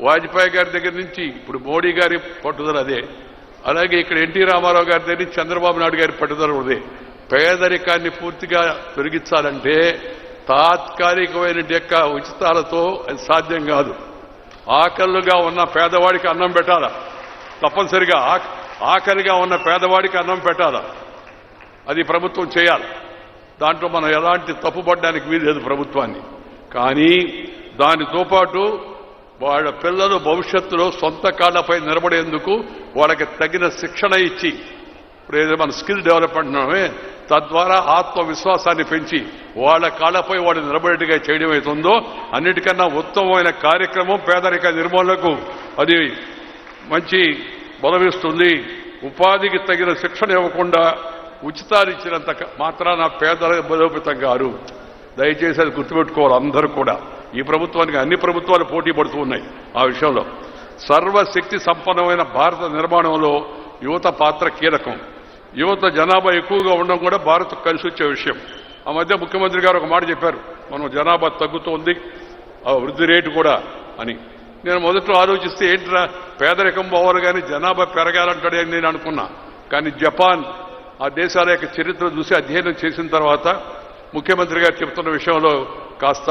వాజ్పేయి గారి దగ్గర నుంచి ఇప్పుడు మోడీ గారి పట్టుదల అదే. అలాగే ఇక్కడ ఎన్టీ రామారావు గారి దగ్గర నుంచి చంద్రబాబు నాయుడు గారి పట్టుదల అదే. పేదరికాన్ని పూర్తిగా తొలగించాలంటే తాత్కాలికమైన యొక్క ఉచితాలతో అది సాధ్యం కాదు. ఆకలిగా ఉన్న పేదవాడికి అన్నం పెట్టాలా? తప్పనిసరిగా ఆకలిగా ఉన్న పేదవాడికి అన్నం పెట్టాలా? అది ప్రభుత్వం చేయాలి. దాంట్లో మనం ఎలాంటి తప్పుపడడానికి వీల్లేదు ప్రభుత్వాన్ని. కానీ దానితో పాటు వాళ్ళ పిల్లలు భవిష్యత్తులో సొంత కాళ్ళపై నిలబడేందుకు వాళ్ళకి తగిన శిక్షణ ఇచ్చి ఇప్పుడు ఏదో మన స్కిల్ డెవలప్మెంట్ తద్వారా ఆత్మవిశ్వాసాన్ని పెంచి వాళ్ళ కాళ్ళపై వాళ్ళు నిలబడేట్టుగా చేయడం అవుతుందో అన్నిటికన్నా ఉత్తమమైన కార్యక్రమం పేదరిక నిర్మూలనకు అది మంచి బలమిస్తుంది. ఉపాధికి తగిన శిక్షణ ఇవ్వకుండా ఉచితాలు ఇచ్చినంత మాత్రాన పేదల బలోపేతం గారు దయచేసి అది గుర్తుపెట్టుకోవాలి అందరూ కూడా. ఈ ప్రభుత్వానికి అన్ని ప్రభుత్వాలు పోటీ పడుతూ ఉన్నాయి ఆ విషయంలో. సర్వశక్తి సంపన్నమైన భారత నిర్మాణంలో యువత పాత్ర కీలకం. యువత జనాభా ఎక్కువగా ఉండడం కూడా భారత్ కలిసి వచ్చే విషయం. ఆ మధ్య ముఖ్యమంత్రి గారు ఒక మాట చెప్పారు మనం జనాభా తగ్గుతోంది ఆ వృద్ధి రేటు కూడా అని. నేను మొదట్లో ఆలోచిస్తే ఏంట్రా పేదరికం పోవాలి కానీ జనాభా పెరగాలంటాడే అని నేను అనుకున్నా. కానీ జపాన్ ఆ దేశాల యొక్క చరిత్ర చూసి అధ్యయనం చేసిన తర్వాత ముఖ్యమంత్రి గారు చెప్తున్న విషయంలో కాస్త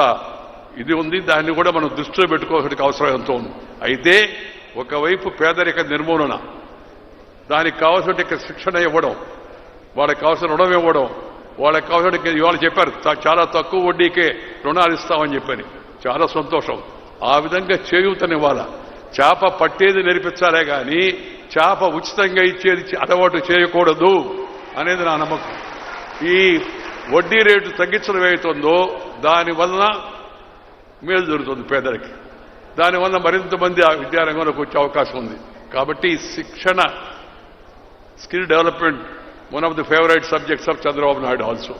ఇది ఉంది దాన్ని కూడా మనం దృష్టిలో పెట్టుకోవాల్సిన అవసరం ఎంతో ఉంది. అయితే ఒకవైపు పేదరిక నిర్మూలన దానికి కావాల్సిన శిక్షణ ఇవ్వడం వాళ్ళకి కావాల్సిన రుణం ఇవ్వడం వాళ్ళకి కావాల్సిన ఇవాళ చెప్పారు చాలా తక్కువ వడ్డీకే రుణాలు ఇస్తామని చెప్పని. చాలా సంతోషం. ఆ విధంగా చేయూతనివ్వాల. చేప పట్టేది నేర్పించాలే కానీ చేప ఉచితంగా ఇచ్చేది అలవాటు చేయకూడదు అనేది నా నమ్మకం. ఈ వడ్డీ రేటు తగ్గించడం ఏమవుతుందో దానివలన మేలు జరుగుతుంది పేదలకి. దానివల్ల మరింత మంది ఆ విద్యారంగంలోకి వచ్చే అవకాశం ఉంది. కాబట్టి శిక్షణ skill development one of the favourite subjects of Chandrababu Naidu also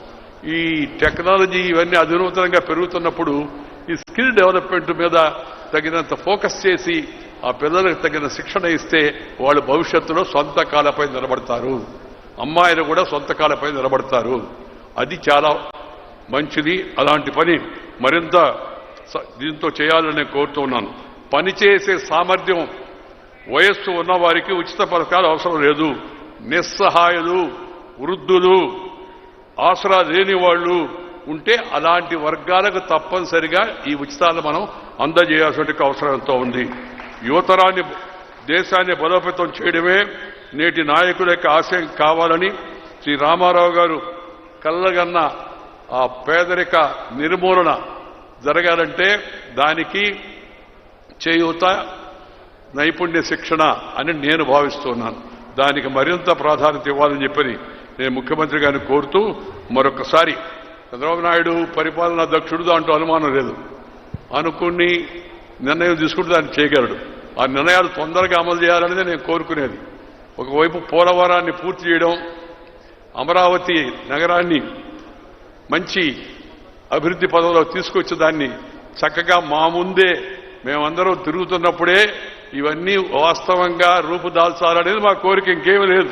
ఈ టెక్నాలజీ ఇవన్నీ అధునూతనంగా పెరుగుతున్నప్పుడు ఈ స్కిల్ డెవలప్మెంట్ మీద తగినంత ఫోకస్ చేసి ఆ పిల్లలకు తగిన శిక్షణ ఇస్తే వాళ్ళు భవిష్యత్తులో సొంత కాలపై నిలబడతారు. అమ్మాయిలు కూడా సొంత కాలపై నిలబడతారు. అది చాలా మంచిది. అలాంటి పని మరింత దీంతో చేయాలని నేను కోరుతూ ఉన్నాను. పనిచేసే సామర్థ్యం వయస్సు ఉన్నవారికి ఉచిత పథకాలు అవసరం లేదు. నిస్సహాయులు వృద్ధులు ఆసరా లేని వాళ్ళు ఉంటే అలాంటి వర్గాలకు తప్పనిసరిగా ఈ ఉచితాలు మనం అందజేయాల్సిన అవసరం ఎంతో ఉంది. యువతరాన్ని దేశాన్ని బలోపేతం చేయడమే నేటి నాయకుల యొక్క ఆశయం కావాలని శ్రీ రామారావు గారు కళ్ళగన్న ఆ పేదరిక నిర్మూలన జరగాలంటే దానికి చేయూత నైపుణ్య శిక్షణ అని నేను భావిస్తున్నాను. దానికి మరింత ప్రాధాన్యత ఇవ్వాలని చెప్పని నేను ముఖ్యమంత్రి గారిని కోరుతూ మరొకసారి చంద్రబాబు నాయుడు పరిపాలనా దక్షుడు దాంట్లో అనుమానం లేదు. అనుకుని నిర్ణయం తీసుకుంటే దాన్ని చేయగలడు. ఆ నిర్ణయాలు తొందరగా అమలు చేయాలనేది నేను కోరుకునేది. ఒకవైపు పోలవరాన్ని పూర్తి చేయడం అమరావతి నగరాన్ని మంచి అభివృద్ధి పదంలో తీసుకొచ్చి దాన్ని చక్కగా మా ముందే మేమందరం తిరుగుతున్నప్పుడే ఇవన్నీ వాస్తవంగా రూపుదాల్చాలనేది మా కోరిక. ఇంకేమీ లేదు.